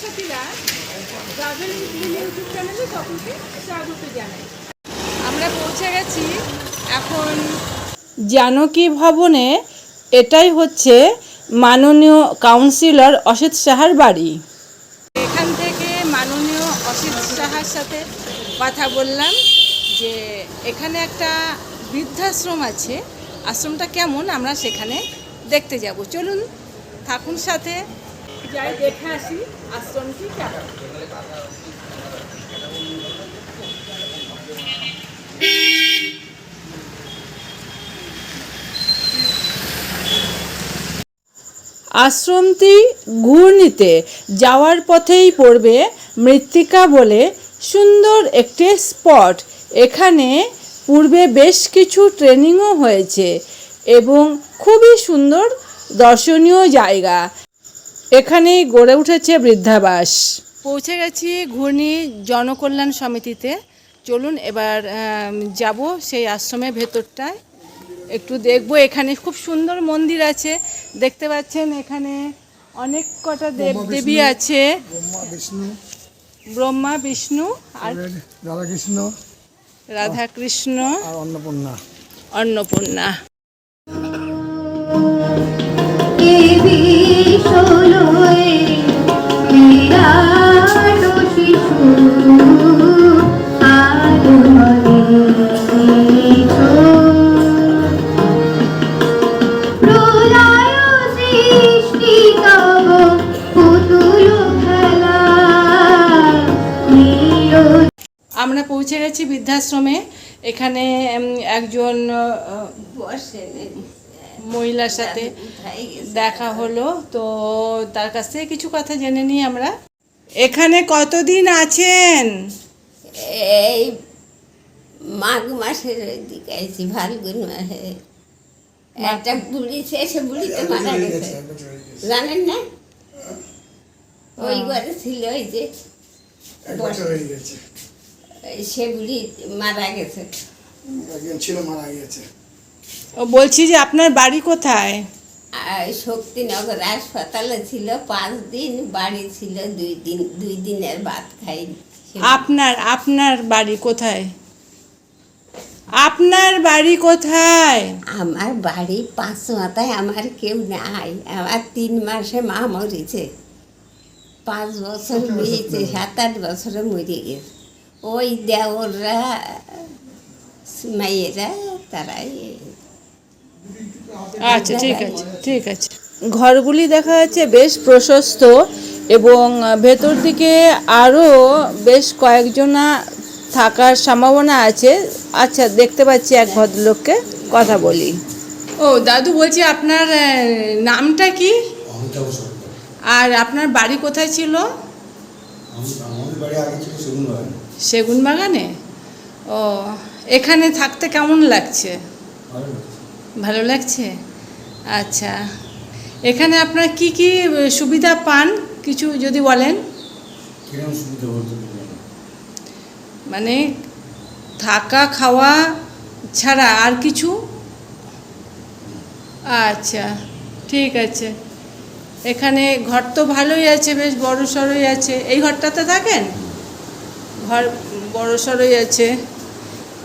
ছাত্রছাত্রীরা travel YouTube চ্যানেলে সকলকে স্বাগত জানাই। আমরা পৌঁছে গেছি এখন জানকী ভবনে। এটাই হচ্ছে মাননীয় কাউন্সিলর অসিত সাহার বাড়ি। এখান থেকে মাননীয় অসিত সাহার সাথে কথা বললাম যে এখানে একটা বৃদ্ধাশ্রম আছে। আশ্রমটা কেমন? আমরা সেখানে দেখতে যাব। চলুন থাকুন সাথে। যাই দেখে আসি আশ্রমটি কেমন? আশ্রমটি ঘূর্ণিতে যাওয়ার পথেই পড়বে মৃত্তিকা বলে সুন্দর একটি স্পট। এখানে পূর্বে বেশ কিছু ট্রেনিংও হয়েছে এবং খুবই সুন্দর দর্শনীয় জায়গা। এখানেই গড়ে উঠেছে বৃদ্ধাবাস। পৌঁছে গেছি ঘূর্ণি জনকল্যাণ সমিতিতে। চলুন এবার যাব সেই আশ্রমের ভেতরটায়। একটু দেখব এখানে খুব সুন্দর মন্দির আছে। দেখতে পাচ্ছেন এখানে অনেক কটা দেব দেবী আছে। ব্রহ্মা বিষ্ণু ব্রহ্মা বিষ্ণু আর রাধাকৃষ্ণ রাধাকৃষ্ণ আর অন্নপূর্ণা। অন্নপূর্ণা। আমরা পৌঁছে গেছি বৃদ্ধাশ্রমে। এখানে একজন মহিলার সাথে দেখা হলো। তো তার কাছ থেকে কিছু কথা জেনে নিই আমরা। এখানে কতদিন আছেন? এই মাঘ মাসের দিকে আইছি ফাল্গুন মাসে। একটা বুড়ি শেষে বুড়িতে মারা গেছে। জানেন না? ওই ঘরে ছিল ওই যে হয়ে গেছে। সে বুড়ি মারা গেছে। ছিল মারা গিয়েছে ও বলছি যে আপনার বাড়ি কোথায়? শক্তিনগর হাসপাতালে ছিল পাঁচ দিন বাড়ি ছিল দুই দিন দুই দিনের ভাত খাইনি আপনার আপনার বাড়ি কোথায়? আপনার বাড়ি কোথায়? আমার বাড়ি পাঁচ মাথায় আমার কেউ নাই। আমার তিন মাসে মা মরেছে। পাঁচ বছর হয়েছে সাত আট বছরে মরে গেছে। ওই দেওররা মাইয়েরা তারাই আচ্ছা ঠিক আছে ঠিক আছে। ঘরগুলি দেখা যাচ্ছে বেশ প্রশস্ত এবং ভেতর দিকে আরও বেশ কয়েকজনা থাকার সম্ভাবনা আছে। আচ্ছা দেখতে পাচ্ছি এক ভদ্রলোককে কথা বলি। ও দাদু বলছি আপনার নামটা কি? আর আপনার বাড়ি কোথায় ছিল? সেগুন বাগানে ও এখানে থাকতে কেমন লাগছে। ভালো লাগছে? আচ্ছা। এখানে আপনার কি কি সুবিধা পান? কিছু যদি বলেন। মানে থাকা খাওয়া ছাড়া আর কিছু? আচ্ছা ঠিক আছে। এখানে ঘর তো ভালোই আছে বেশ বড় সড়োই আছে। এই ঘরটাতে থাকেন? ঘর বড় সড়োই আছে।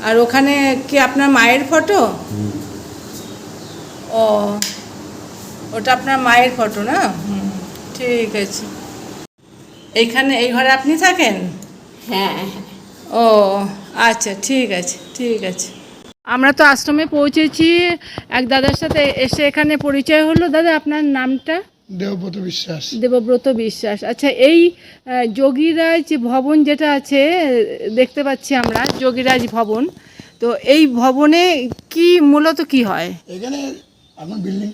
আর ওখানে কি আপনার মায়ের ফটো? ও ওটা আপনার মায়ের ফটো না? হুম, ঠিক আছে। এইখানে এই ঘরে আপনি থাকেন? হ্যাঁ ও আচ্ছা ঠিক আছে ঠিক আছে। আমরা তো আশ্রমে পৌঁছেছি। এক দাদার সাথে এসে এখানে পরিচয় হলো। দাদা আপনার নামটা? দেবব্রত বিশ্বাস। দেবব্রত বিশ্বাস। আচ্ছা এই যোগীরাজ ভবন যেটা আছে দেখতে পাচ্ছি আমরা যোগীরাজ ভবন। তো এই ভবনে কি মূলত কি হয়? এখানে এখন বিল্ডিং।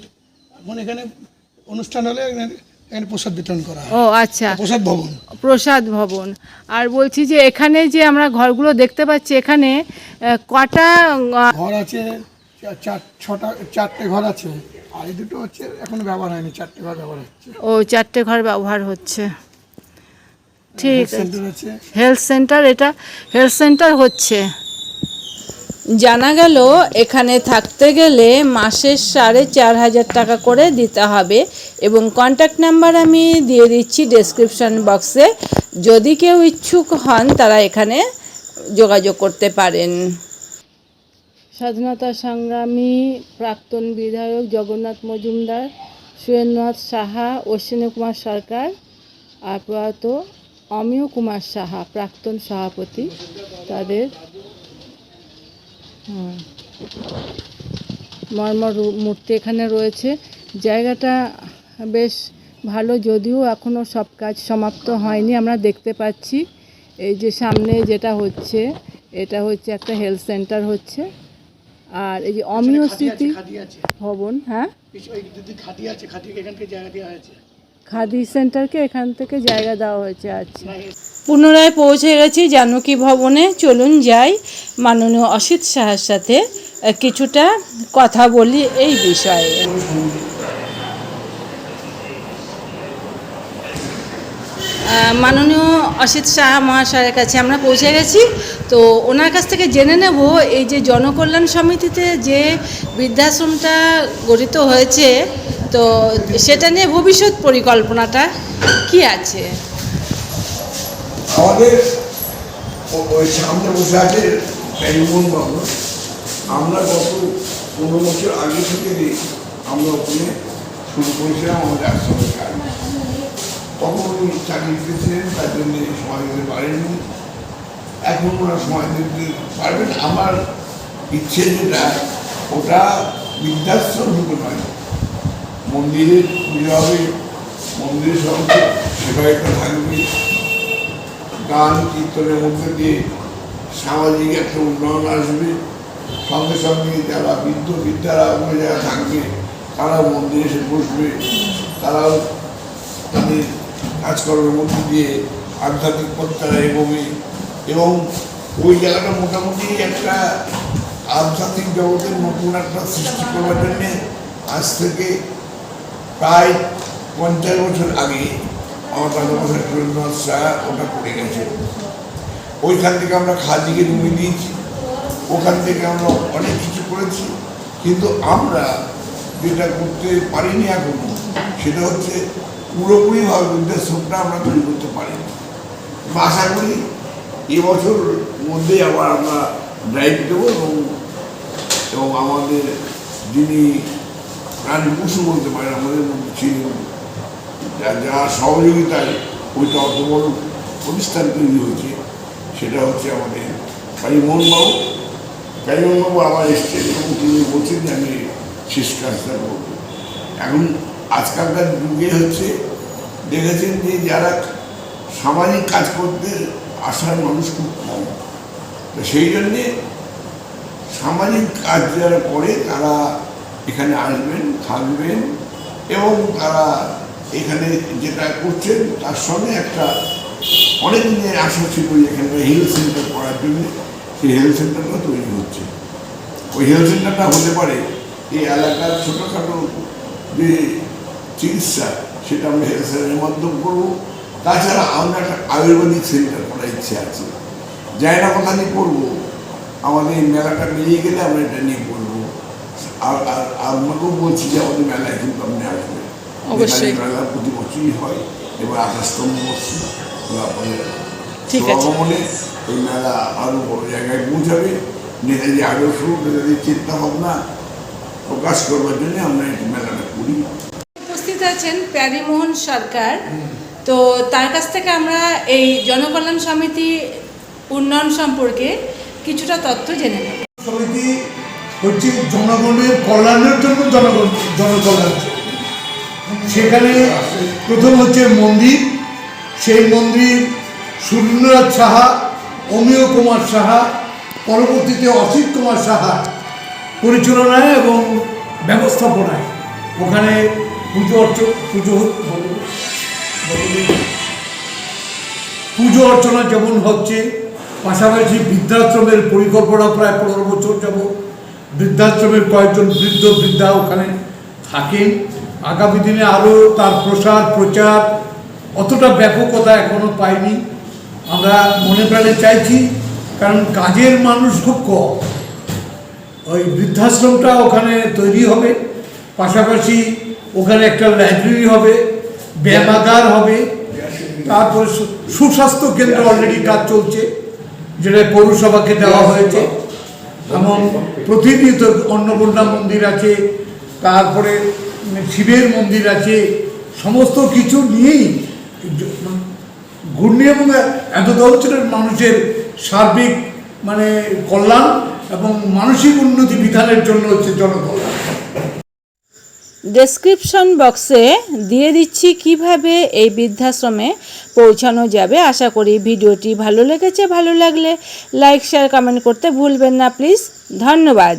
এখন এখানে অনুষ্ঠান হলে এখানে প্রসাদ বিতরণ করা ও আচ্ছা। প্রসাদ ভবন। প্রসাদ ভবন। আর বলছি যে এখানে যে আমরা ঘরগুলো দেখতে পাচ্ছি এখানে কটা ঘর আছে চার ছটা চারটে ঘর আছে। আর এই দুটো হচ্ছে এখন ব্যবহার হয়নি চারটে ঘর ব্যবহার হচ্ছে। ও চারটে ঘর ব্যবহার হচ্ছে। ঠিক আছে। হেলথ সেন্টার এটা হেলথ সেন্টার হচ্ছে। জানা গেল, এখানে থাকতে গেলে মাসের সাড়ে চার হাজার টাকা করে দিতে হবে এবং কন্ট্যাক্ট নাম্বার আমি দিয়ে দিচ্ছি ডেসক্রিপশন বক্সে যদি কেউ ইচ্ছুক হন, তারা এখানে যোগাযোগ করতে পারেন। স্বাধীনতা সংগ্রামী প্রাক্তন বিধায়ক জগন্নাথ মজুমদার সুরেন্দ্রনাথ সাহা, অশ্বিনী কুমার সরকার, আর প্রয়াত অমিয় কুমার সাহা, প্রাক্তন সভাপতি, তাদের মর্মর মূর্তি এখানে রয়েছে। জায়গাটা বেশ ভালো যদিও এখনও সব কাজ সমাপ্ত হয়নি আমরা দেখতে পাচ্ছি। এই যে সামনে যেটা হচ্ছে এটা হচ্ছে একটা হেলথ সেন্টার হচ্ছে। আর এই যে অমিয় স্মৃতি ভবন হ্যাঁ? খাদি সেন্টারকে এখান থেকে জায়গা দেওয়া হয়েছে। আচ্ছা। পুনরায় পৌঁছে গেছি জানকী ভবনে। চলুন যাই মাননীয় অসিত সাহার সাথে। কিছুটা কথা বলি এই বিষয়ে। মাননীয় অসিত শাহ মহাশয়ের কাছে আমরা পৌঁছে গেছি। তো ওনার কাছ থেকে জেনে নেব এই যে জনকল্যাণ সমিতিতে যে বৃদ্ধাশ্রমটা গঠিত হয়েছে, তো সেটা নিয়ে ভবিষ্যৎ পরিকল্পনাটা কি আছে? আমাদের ওই সামনে বসে আছে প্যারিমোহন বাবু। আমরা গত পনেরো বছর আগে থেকে আমরা ওখানে শুরু করেছিলাম আমাদের আশ্রমের কাজ। তখন উনি চাকরি পেয়েছিলেন, তার জন্য সময় দিতে পারেননি। এখন ওনারা সময় দিতে পারবেন। আমার ইচ্ছে যেটা ওটা বৃদ্ধাশ্রম শুধু নয় মন্দিরের পুজো হবে মন্দিরের সঙ্গে সেবায়িত থাকবে। গান, কীর্তনের মধ্যে দিয়ে সামাজিক একটা উন্নয়ন আসবে। সঙ্গে সঙ্গে যারা বৃদ্ধ বিদ্যারা ওখানে যারা থাকবে, তারা মন্দিরে এসে বসবে। তারাও তাদের কাজকর্মের মধ্যে দিয়ে আধ্যাত্মিক পথ তারা এগোবে। এবং ওই জায়গাটা মোটামুটি একটা আধ্যাত্মিক জগতের নতুন একটা সৃষ্টি করবার জন্যে আজ থেকে প্রায় পঞ্চাশ বছর আগে আমার সুরেন্দ্রনাথ শাহ ওটা করে গেছে। ওইখান থেকে আমরা খাদিকে রুমে দিয়েছি। ওখান থেকে আমরা অনেক কিছু করেছি। কিন্তু আমরা যেটা করতে পারিনি এখনও, সেটা হচ্ছে পুরোপুরিভাবে বৃদ্ধাশ্রমটা আমরা তৈরি করতে পারিনি। আশা করি এবছর মধ্যেই আবার আমরা ড্রাইভ দেবো এবং এবং আমাদের যিনি প্রাণী পশু বলতে পারেন, আমাদের মধ্যে ছিলেন যা যা সহযোগিতায় ওইটা অত বড় প্রতিষ্ঠান তৈরি হয়েছে, সেটা হচ্ছে আমাদের কালীমোহনবাবু। কালীমোহনবাবু আবার এসছেন এবং তিনি বলছেন যে আমি শেষ কাজটা করব। এখন আজকালকার যুগে হচ্ছে দেখেছেন যে যারা সামাজিক কাজ করতে আসার মানুষ খুব কম। তো সেই জন্যে সামাজিক কাজ যারা করে তারা এখানে আসবেন, থাকবেন এবং তারা এখানে যেটা করছেন তার সঙ্গে একটা অনেক দিনের আশা ছিল এখানে হেলথ সেন্টার করার জন্য। সেই হেলথ সেন্টারটা তৈরি হচ্ছে। ওই হেলথ সেন্টারটা হতে পারে এই এলাকার ছোটোখাটো যে চিকিৎসা, সেটা আমরা হেলথ সেন্টারের মাধ্যম করব। তাছাড়া আমরা একটা আয়ুর্বেদিক সেন্টার করার ইচ্ছে আছে। জায়গা কথা নিয়ে করব? আমাদের মেলাটা মিলিয়ে গেলে আমরা এটা নিয়ে করব। আর আর আপনাকেও বলছি যে আমাদের মেলায় কিন্তু আপনি আসবেন। অবশ্যই। মেলা প্রতি বছরই হয় এবার আঠাশতম ঠিক আছে। এই মেলা আরও বড় জায়গায় পৌঁছাবে। নেতাজি আদর্শ নেতাজির চিন্তা ভাবনা প্রকাশ করবার জন্য আমরা এই মেলাটা করি। উপস্থিত আছেন প্যারিমোহন সরকার। তো তার কাছ থেকে আমরা এই জনকল্যাণ সমিতি উন্নয়ন সম্পর্কে কিছুটা তথ্য জেনে নেব। সমিতি হচ্ছে জনগণের কল্যাণের জন্য জনগণ জনকল্যাণ। সেখানে প্রথম হচ্ছে মন্দির, সেই মন্দির সুরেন্দ্রনাথ সাহা, অমিয় কুমার সাহা, পরবর্তীতে অসিত কুমার সাহা পরিচালনায় এবং ব্যবস্থাপনায় ওখানে পুজো অর্চ, পুজো। পুজো অর্চনা যেমন হচ্ছে, পাশাপাশি বৃদ্ধাশ্রমের পরিকল্পনা প্রায় পনেরো বছর যাব বৃদ্ধাশ্রমের কয়েকজন বৃদ্ধ বৃদ্ধা ওখানে থাকেন আগামী দিনে আরও তার প্রসার, প্রচার অতটা ব্যাপকতা এখনও পাইনি। আমরা মনে প্রাণে চাইছি, কারণ কাজের মানুষ খুব কম। ওই বৃদ্ধাশ্রমটা ওখানে তৈরি হবে, পাশাপাশি ওখানে একটা লাইব্রেরি হবে, ব্যায়ামাগার হবে, তারপরে সুস্বাস্থ্য কেন্দ্র অলরেডি কাজ চলছে যেটা পৌরসভাকে দেওয়া হয়েছে। এবং প্রতিনিয়ত অন্নপূর্ণা মন্দির আছে, তারপরে শিবের মন্দির আছে, সমস্ত কিছু নিয়েই ঘূর্ণি এবং এত অঞ্চলের মানুষের সার্বিক মানে কল্যাণ এবং মানসিক উন্নতি বিধানের জন্য হচ্ছে জনকল্যাণ ডেসক্রিপশন বক্সে দিয়ে দিচ্ছি কীভাবে এই বৃদ্ধাশ্রমে পৌঁছানো যাবে। আশা করি ভিডিওটি ভালো লেগেছে। ভালো লাগলে লাইক শেয়ার কমেন্ট করতে ভুলবেন না প্লিজ ধন্যবাদ।